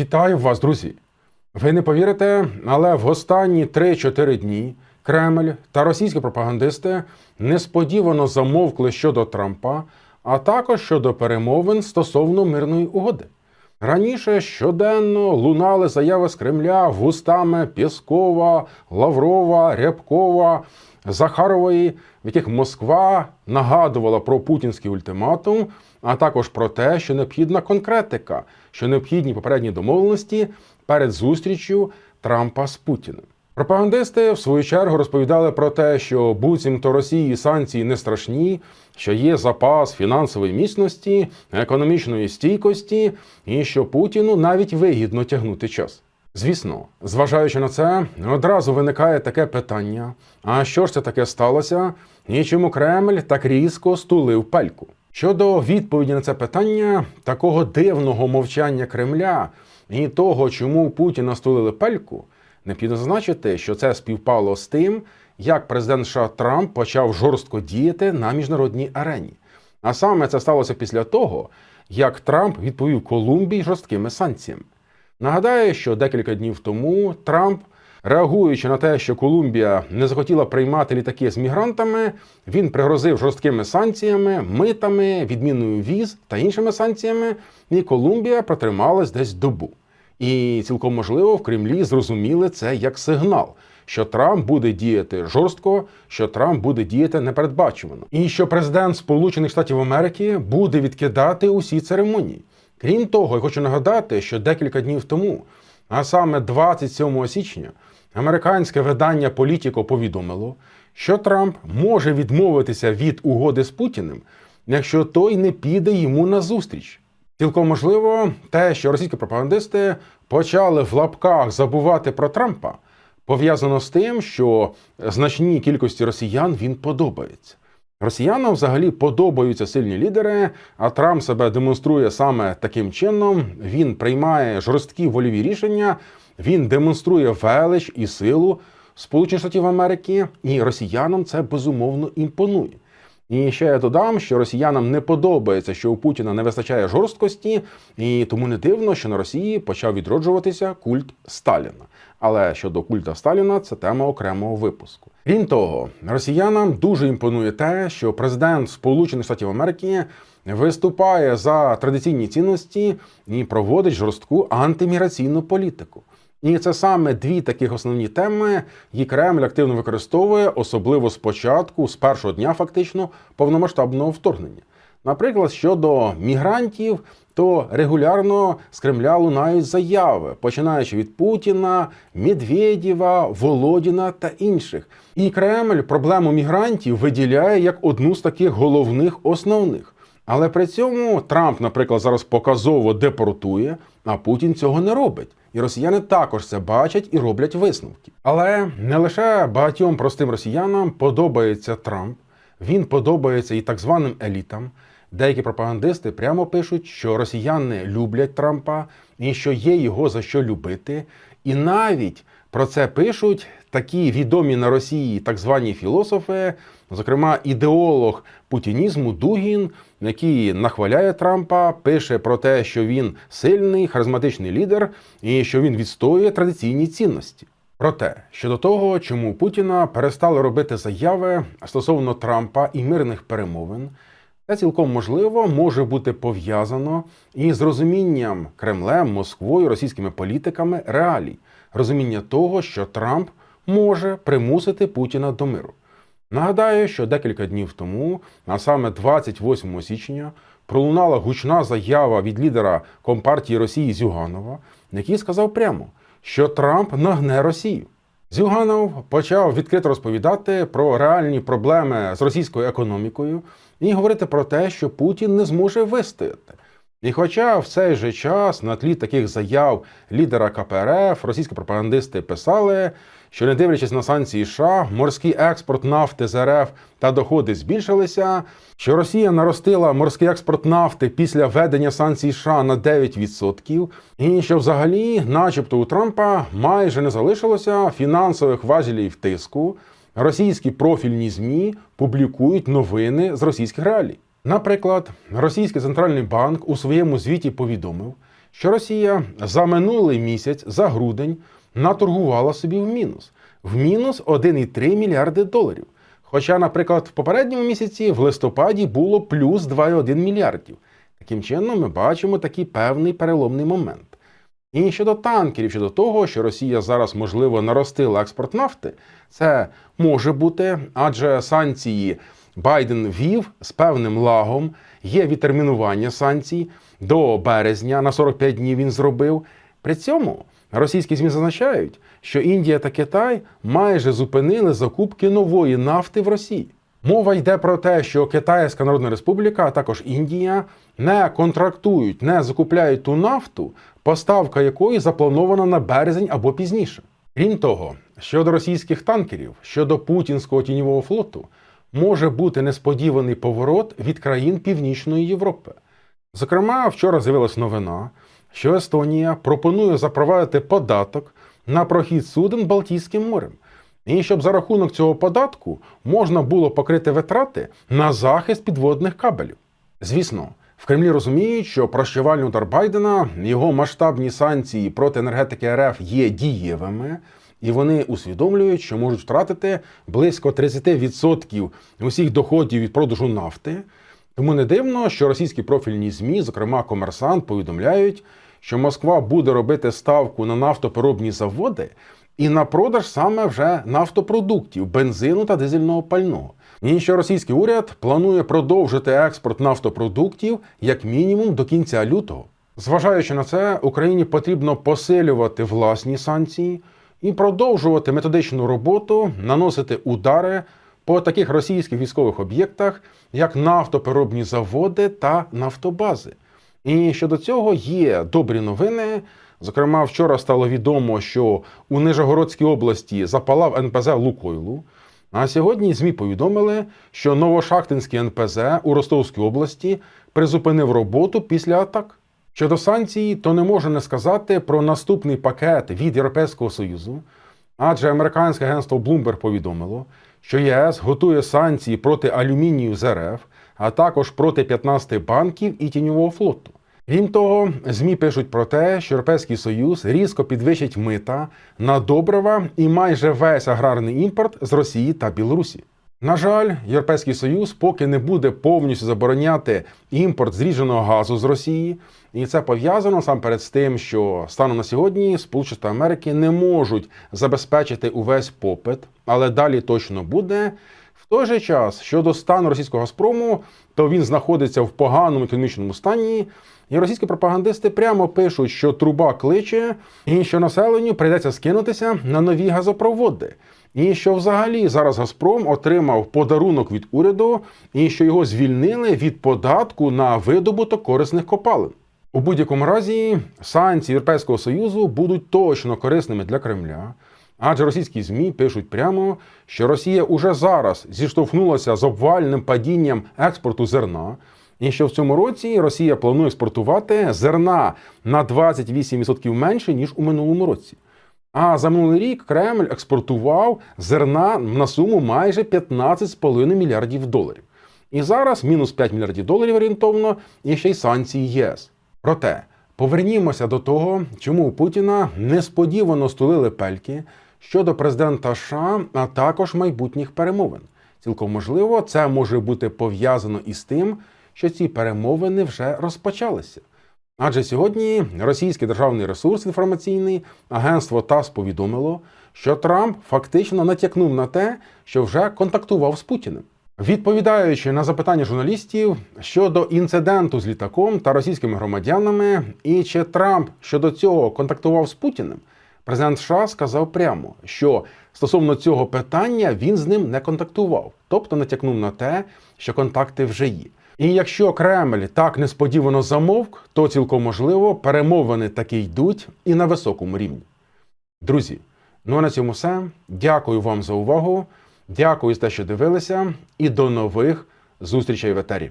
Вітаю вас, друзі! Ви не повірите, але в останні 3-4 дні Кремль та російські пропагандисти несподівано замовкли щодо Трампа, а також щодо перемовин стосовно мирної угоди. Раніше щоденно лунали заяви з Кремля вустами Пєскова, Лаврова, Рябкова, Захарової, в яких Москва нагадувала про путінський ультиматум, а також про те, що необхідна конкретика, що необхідні попередні домовленості перед зустрічю Трампа з Путіним. Пропагандисти в свою чергу розповідали про те, що буцімто Росії санкції не страшні, що є запас фінансової міцності, економічної стійкості, і що Путіну навіть вигідно тягнути час. Звісно, зважаючи на це, одразу виникає таке питання: а що ж це таке сталося? І чому Кремль так різко стулив пельку? Щодо відповіді на це питання, такого дивного мовчання Кремля і того, чому Путіна стулили пельку, необхідно зазначити, що це співпало з тим, як президент США Трамп почав жорстко діяти на міжнародній арені. А саме це сталося після того, як Трамп відповів Колумбії жорсткими санкціями. Нагадаю, що декілька днів тому Трамп, реагуючи на те, що Колумбія не захотіла приймати літаки з мігрантами, він пригрозив жорсткими санкціями, митами, відміною віз та іншими санкціями, і Колумбія протрималась десь добу. І цілком можливо в Кремлі зрозуміли це як сигнал, що Трамп буде діяти жорстко, що Трамп буде діяти непередбачувано, і що президент Сполучених Штатів Америки буде відкидати усі церемонії. Крім того, я хочу нагадати, що декілька днів тому, а саме 27 січня, американське видання Політіко повідомило, що Трамп може відмовитися від угоди з Путіним, якщо той не піде йому на зустріч. Цілком можливо, те, що російські пропагандисти почали в лапках забувати про Трампа, пов'язано з тим, що значній кількості росіян він подобається. Росіянам взагалі подобаються сильні лідери, а Трамп себе демонструє саме таким чином. Він приймає жорсткі вольові рішення, він демонструє велич і силу Сполучених Штатів Америки, і росіянам це безумовно імпонує. І ще я додам, що росіянам не подобається, що у Путіна не вистачає жорсткості, і тому не дивно, що на Росії почав відроджуватися культ Сталіна. Але щодо культа Сталіна, це тема окремого випуску. Крім того, росіянам дуже імпонує те, що президент Сполучених Штатів Америки виступає за традиційні цінності і проводить жорстку антиміграційну політику. І це саме дві таких основні теми, які Кремль активно використовує, особливо спочатку, з першого дня, фактично, повномасштабного вторгнення. Наприклад, щодо мігрантів, то регулярно з Кремля лунають заяви, починаючи від Путіна, Медведєва, Володіна та інших. І Кремль проблему мігрантів виділяє як одну з таких головних основних. Але при цьому Трамп, наприклад, зараз показово депортує, а Путін цього не робить. І росіяни також це бачать і роблять висновки. Але не лише багатьом простим росіянам подобається Трамп, він подобається і так званим елітам. Деякі пропагандисти прямо пишуть, що росіяни люблять Трампа і що є його за що любити. І навіть про це пишуть такі відомі на Росії так звані філософи, зокрема ідеолог путінізму Дугін, який нахваляє Трампа, пише про те, що він сильний, харизматичний лідер і що він відстоює традиційні цінності. Проте щодо того, чому Путіна перестали робити заяви стосовно Трампа і мирних перемовин, це цілком можливо може бути пов'язано із розумінням Кремлем, Москвою, російськими політиками реалій, розуміння того, що Трамп може примусити Путіна до миру. Нагадаю, що декілька днів тому, а саме 28 січня, пролунала гучна заява від лідера Компартії Росії Зюганова, який сказав прямо, що Трамп нагне Росію. Зюганов почав відкрито розповідати про реальні проблеми з російською економікою і говорити про те, що Путін не зможе вистояти. І хоча в цей же час на тлі таких заяв лідера КПРФ російські пропагандисти писали, що не дивлячись на санкції США, морський експорт нафти з РФ та доходи збільшилися, що Росія наростила морський експорт нафти після введення санкцій США на 9%, і що взагалі, начебто, у Трампа майже не залишилося фінансових важелів тиску. Російські профільні змі публікують новини з російських реалій. Наприклад, російський центральний банк у своєму звіті повідомив, що Росія за минулий місяць, за грудень, наторгувала собі в мінус. В мінус 1,3 мільярди доларів. Хоча, наприклад, в попередньому місяці в листопаді було плюс 2,1 мільярдів. Таким чином, ми бачимо такий певний переломний момент. І щодо танкерів, щодо того, що Росія зараз можливо наростила експорт нафти, це може бути, адже санкції Байден ввів з певним лагом, є відтермінування санкцій до березня на 45 днів він зробив. При цьому російські ЗМІ зазначають, що Індія та Китай майже зупинили закупки нової нафти в Росії. Мова йде про те, що Китайська Народна Республіка, а також Індія не контрактують, не закупляють ту нафту, поставка якої запланована на березень або пізніше. Крім того, щодо російських танкерів, щодо путінського тіньового флоту, може бути несподіваний поворот від країн Північної Європи. Зокрема, вчора з'явилась новина, що Естонія пропонує запровадити податок на прохід суден Балтійським морем. І щоб за рахунок цього податку можна було покрити витрати на захист підводних кабелів. Звісно, в Кремлі розуміють, що прощавальний удар Байдена, його масштабні санкції проти енергетики РФ є дієвими, і вони усвідомлюють, що можуть втратити близько 30% усіх доходів від продажу нафти. Тому не дивно, що російські профільні ЗМІ, зокрема Комерсант, повідомляють, що Москва буде робити ставку на нафтопереробні заводи і на продаж саме вже нафтопродуктів, бензину та дизельного пального. І що російський уряд планує продовжити експорт нафтопродуктів як мінімум до кінця лютого. Зважаючи на це, Україні потрібно посилювати власні санкції і продовжувати методичну роботу, наносити удари по таких російських військових об'єктах, як нафтопереробні заводи та нафтобази. І щодо цього є добрі новини. Зокрема, вчора стало відомо, що у Нижегородській області запалав НПЗ Лукойлу. А сьогодні ЗМІ повідомили, що Новошахтинський НПЗ у Ростовській області призупинив роботу після атак. Щодо санкцій, то не можна не сказати про наступний пакет від Європейського Союзу, адже американське агентство Bloomberg повідомило, що ЄС готує санкції проти алюмінію з РФ, а також проти 15 банків і тіньового флоту. Крім того, ЗМІ пишуть про те, що Європейський Союз різко підвищить мита на добрива і майже весь аграрний імпорт з Росії та Білорусі. На жаль, Європейський Союз поки не буде повністю забороняти імпорт зріженого газу з Росії, і це пов'язано сам перед з тим, що станом на сьогодні Сполучені Штати Америки не можуть забезпечити увесь попит, але далі точно буде. В той же час щодо стану російського Газпрому, то він знаходиться в поганому економічному стані. І російські пропагандисти прямо пишуть, що труба кличе, і що населенню прийдеться скинутися на нові газопроводи. І що взагалі зараз Газпром отримав подарунок від уряду, і що його звільнили від податку на видобуток корисних копалин. У будь-якому разі санкції Європейського Союзу будуть точно корисними для Кремля. Адже російські ЗМІ пишуть прямо, що Росія уже зараз зіштовхнулася з обвальним падінням експорту зерна, і що в цьому році Росія планує експортувати зерна на 28% менше ніж у минулому році. А за минулий рік Кремль експортував зерна на суму майже 15,5 мільярдів доларів. І зараз мінус 5 мільярдів доларів орієнтовно, і ще й санкції ЄС. Проте повернімося до того, чому у Путіна несподівано стулили пельки щодо президента США, а також майбутніх перемовин. Цілком можливо, це може бути пов'язано із тим, що ці перемовини вже розпочалися. Адже сьогодні російський державний ресурс інформаційний агентство ТАСС повідомило, що Трамп фактично натякнув на те, що вже контактував з Путіним. Відповідаючи на запитання журналістів щодо інциденту з літаком та російськими громадянами, і чи Трамп щодо цього контактував з Путіним, президент США сказав прямо, що стосовно цього питання він з ним не контактував, тобто натякнув на те, що контакти вже є. І якщо Кремль так несподівано замовк, то цілком можливо перемовини таки йдуть і на високому рівні. Друзі, ну а на цьому все. Дякую вам за увагу. Дякую за те, що дивилися, і до нових зустрічей в етері.